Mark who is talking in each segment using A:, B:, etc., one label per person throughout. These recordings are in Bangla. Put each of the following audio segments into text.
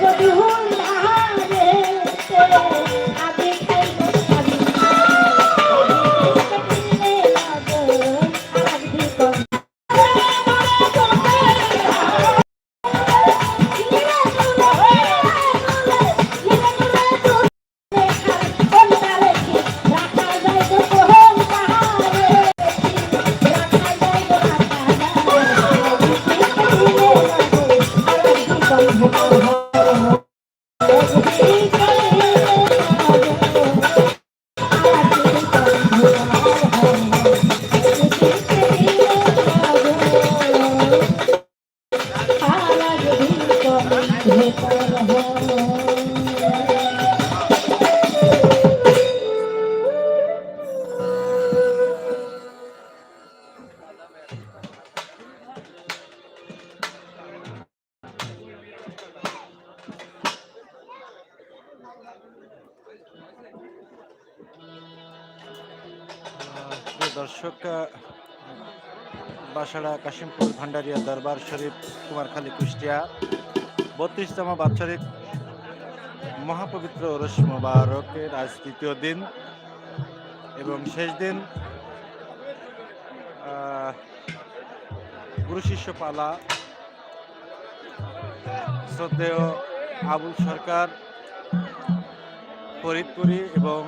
A: পদু দর্শক বাসাড়া কাশিমপুর ভান্ডারিয়া দরবার শরীফ, কুমারখালী কুষ্টিয়া, বত্রিশতম বাৎসরিক মহাপবিত্র ওরস মোবারকের আজ তৃতীয় দিন এবং শেষ দিন গুরু শিষ্য পালা, শ্রদ্ধেয় আবুল সরকার, ফরিদপুরি এবং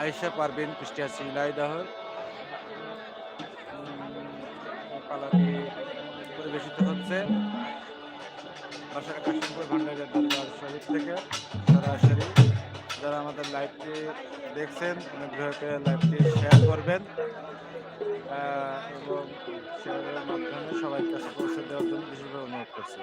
A: আয়েশা পারভিন কুষ্টিয়া সিলাইদহ পালাটি পরিবেশিত হচ্ছে। থেকে সরাসরি যারা আমাদের লাইভটি দেখছেন, অনুগ্রহ করে লাইভটি শেয়ার করবেন। এবং শেয়ারের মাধ্যমে সবাই কাছে পৌঁছে দেওয়ার জন্য বিশেষভাবে অনুরোধ করছি।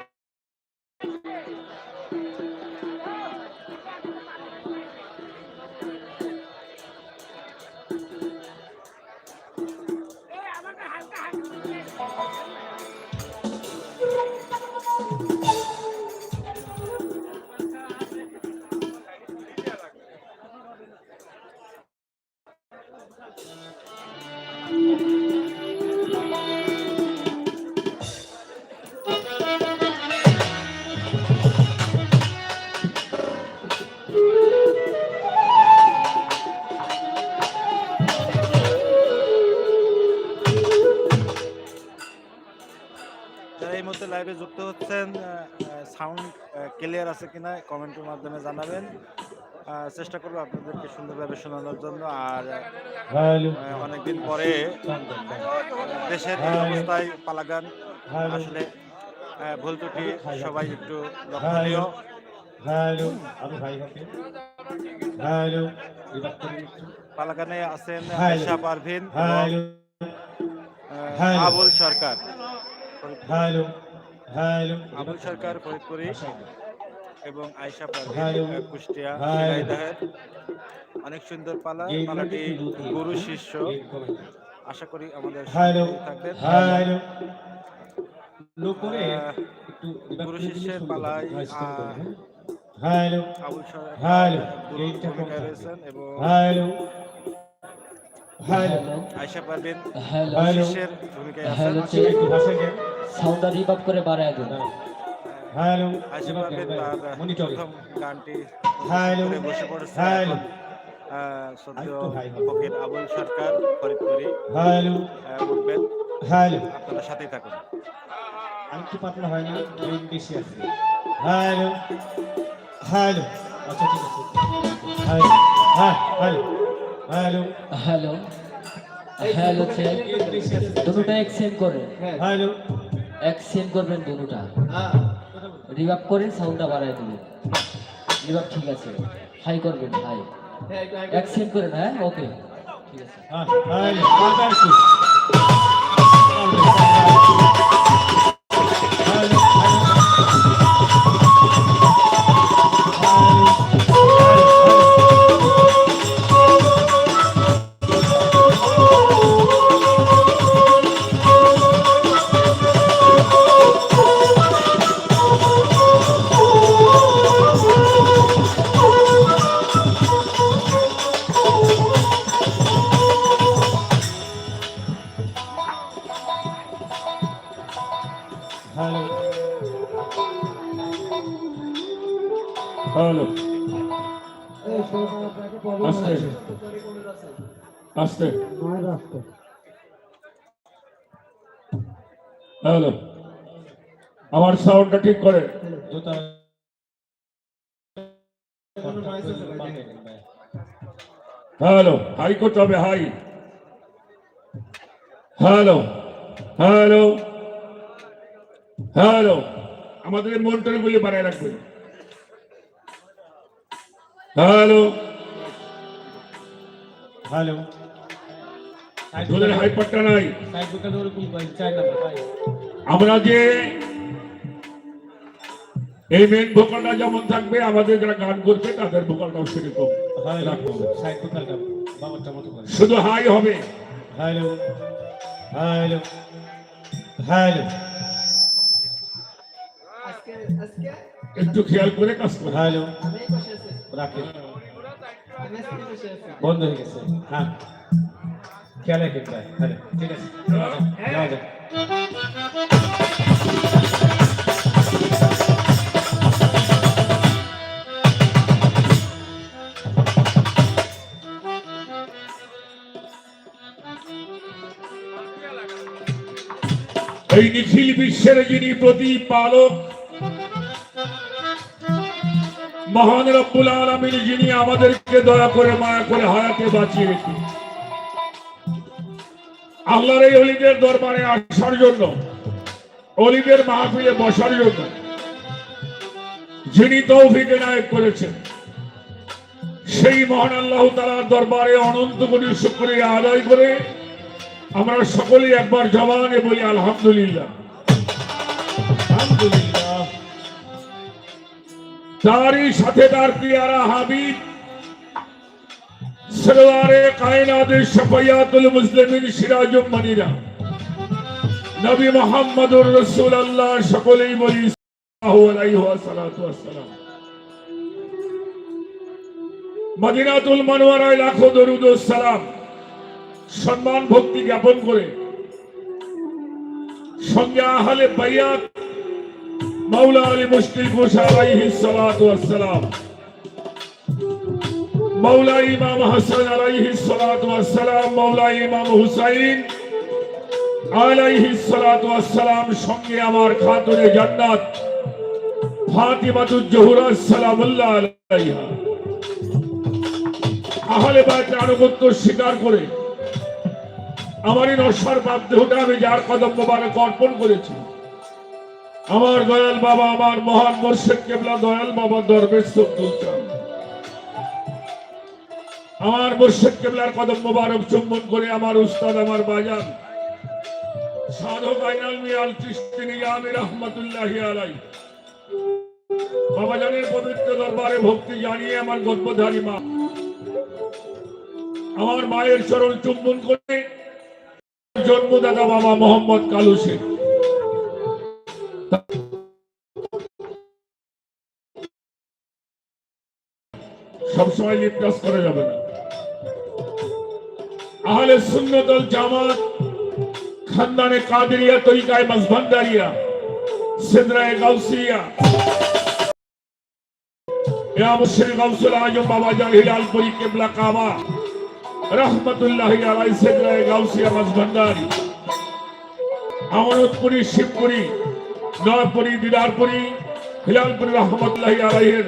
A: যারা এই মুহূর্তে লাইভে যুক্ত হচ্ছেন সাউন্ড ক্লিয়ার আছে কিনা কমেন্টের মাধ্যমে জানাবেন। চেষ্টা করব আপনাদেরকে সুন্দরভাবে শোনানোর জন্য। আর অনেকদিন পরে দেশের অবস্থায় পালাগান। আসলে ভুল ত্রুটি সবাই একটু লক্ষণীয়। পালাগানে আছেন। আবুল সরকার।
B: Hello hello.
A: আবুল সরকার ফরিদপুরি এবং আয়েশা পারভিন কুষ্টিয়া অনেক সুন্দর পালা পালাটি গুরু শিষ্য। আশা করি আমাদের থাকবেন। গুরু শিষ্যের পালায়,
B: হ্যাঁ? হ্যালো
A: আবুল সরকার এবং আয়েশা
C: হ্যালো।
A: শিষ্যের ভূমিকায় আছেন।
C: সাউন্ডটা রিভাব করে বাড়ায় দেন।
B: হ্যালো।
A: আয়েশা
B: এবার
A: তার প্রথম গানটি
B: হ্যালো।
A: বসে পড়েছে
B: হ্যালো।
A: সদ্য ফকির আবুল সরকার ফরিদপুরি।
B: হ্যালো।
A: উঠবেন
B: হ্যালো।
A: আপনারা সাথেই থাকুন।
B: আরেকটু পাতলা হয় না বেশি আছে। হ্যালো। হ্যালো। আচ্ছা ঠিক আছে। হ্যালো। হ্যাঁ hello. Hello
C: hello hello check দুটোটা exchange করে।
B: হ্যালো
C: এক্সচেঞ্জ করবেন দুটোটা। রিভাব করে সাউন্ডটা বাড়ায় দিবেন। রিভাব ঠিক আছে। হাই করবেন হাই এক্সচেঞ্জ করেন হ্যাঁ? ওকে ঠিক আছে।
B: হ্যাঁ হ্যালো।
D: আস্তে। আস্তে। হ্যালো। আমার সাউন্ডটা ঠিক করে। হ্যালো হাই করতে হবে হাই হ্যালো হ্যালো। হ্যালো। আমাদের মন্ত্রগুলি বানায় রাখবেন হ্যালো।
B: হ্যালো।
D: হাইপারটা নাই। আমরা যে এই মেন ভোকালটা যেমন থাকবে আমাদের যারা গান করবে তাদের ভোকালটাও সেরকম শুধু হাই হবে।
B: Hello hello hello.
D: একটু খেয়াল করে কাজ করবে
B: হ্যালো। রাখেন বন্ধ হয়ে গেছে। হ্যাঁ। খেলে কিন্তু হ্যালো ঠিক আছে। যাওয়া যাক।
D: এই নিখিল বিশ্বের যিনি প্রতিপালক মহান রব্বুল আলমিন যিনি আমাদেরকে দয়া করে, মায়া করে হায়াতে বাঁচিয়ে রেখে আল্লাহর এই অলিদের দরবারে আসার জন্য, অলিদের মাহফিলে বসার জন্য যিনি তৌফিক এনায়েত করেছেন, সেই মহান আল্লাহ তালার দরবারে অনন্ত কোটি শুক্রিয়া আদায় করে আমরা সকলেই একবার জবানে বলি, আলহামদুলিল্লাহ।
B: আলহামদুলিল্লাহ।
D: তারই সাথে তার পিয়ারা হাবিব। সরওয়ারে কায়নাতের শফায়াতুল মুসলিমিন সিরাজুম মানিরা নবী মোহাম্মদুর রাসূলুল্লাহ সকলেই বলি, সাল্লাল্লাহু আলাইহি ওয়াসাল্লাতু ওয়াসসালাম। মদিনাতুল মনোয়ারায় লাখো দরুদ ও সালাম। সম্মান ভক্তি জ্ঞাপন করে সঙ্গে আহলে বাইয়াত মাওলা আলী মুশকিল আলাইহিস সালাতু ওয়াসসালাম। মাওলা ইমাম হাসান আলাইহিস সালাতু ওয়াসসালাম, মাওলা ইমাম হুসাইন আলাইহিস সালাতু ওয়াসসালাম সঙ্গে আমার খাতুনে জান্নাত ফাতিমাতুজ জোহরা, সালামুল্লাহ আলাইহা। আহলে বাইতের আনুগত্য স্বীকার করে আমারই নশ্বর পাপ দেহটা আমি যার কদম মোবারক অর্পণ করেছি। আমার দয়াল বাবা, আমার মহান মোর্শেদ কেবলা দয়াল বাবা দরবেশ আমার মোর্শেদ কেবলার কদম মোবারক চুম্বন করে আমার উস্তাদ, আমার বাজান, সাধক আইনাল মিয়াল চিস্তিনি আমি রহমতুল্লাহ আলাই। বাবা জানের পবিত্র দরবারে ভক্তি জানিয়ে আমার গর্ভধারী মা, আমার মায়ের চরণ চুম্বন করে জন্মদাতা বাবা মোহাম্মদ কালু শেখ। সবসময় লিপটাস করা যাবে না আহলে সুন্নতল জামাত খানদানে কাদেরিয়া তরিকায় মজভান্ডারিয়া সিদ্রায় গাউসিয়া ইমাম শ্রী গাউসুল আজম বাবা জান হিলালপুরি কেবলা কাবা রহমতুল্লাহ আলাই সিদ্রায় গাউসিয়া মজভান্ডারি আমানতপুরি শিবপুরি নয়পুরি দিদারপুরি হিলালপুরি রহমতুল্লাহ আলাইয়ের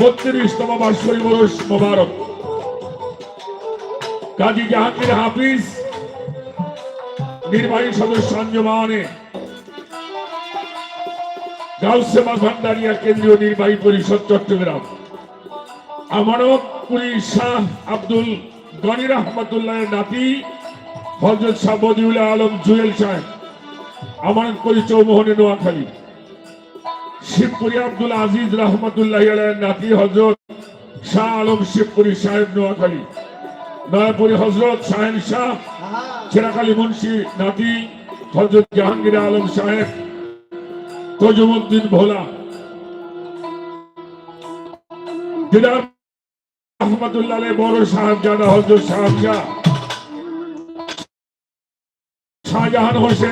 D: বত্রিশতম বার্ষিক বরস মোবারক। কাজী জাহাঙ্গীর হাফিজ, নির্বাহী সদস্য আঞ্জমানে। গাউসেমা ভান্ডারিয়া কেন্দ্রীয় নির্বাহী পরিষদ চট্টগ্রাম। আমানক আমানতপুরী শাহ আব্দুল গনি রহমতুল্লাহের নাতি, হজরত শাহ বদিউল্লাহ আলম জুয়েল সাহেব। আমানতপুরী চৌমোহনে নোয়াখালী। শিবপুরি আব্দুল আজিজ রহমতুল্লাহ নাতি হজরত শাহ আলম শিবপুরি সাহেব নোয়াখালী। নয়াপুরি হজরত শাহেন শাহ চেরাকালী মুন্সি নাতি হজরত জাহাঙ্গীর আলম সাহেব, তজুমুদ্দিন ভোলা। দিদার রহমতুল্লাহ বড় সাহেব জাদা হজরত সাহেব শাহ। শাহজাহান হোসেন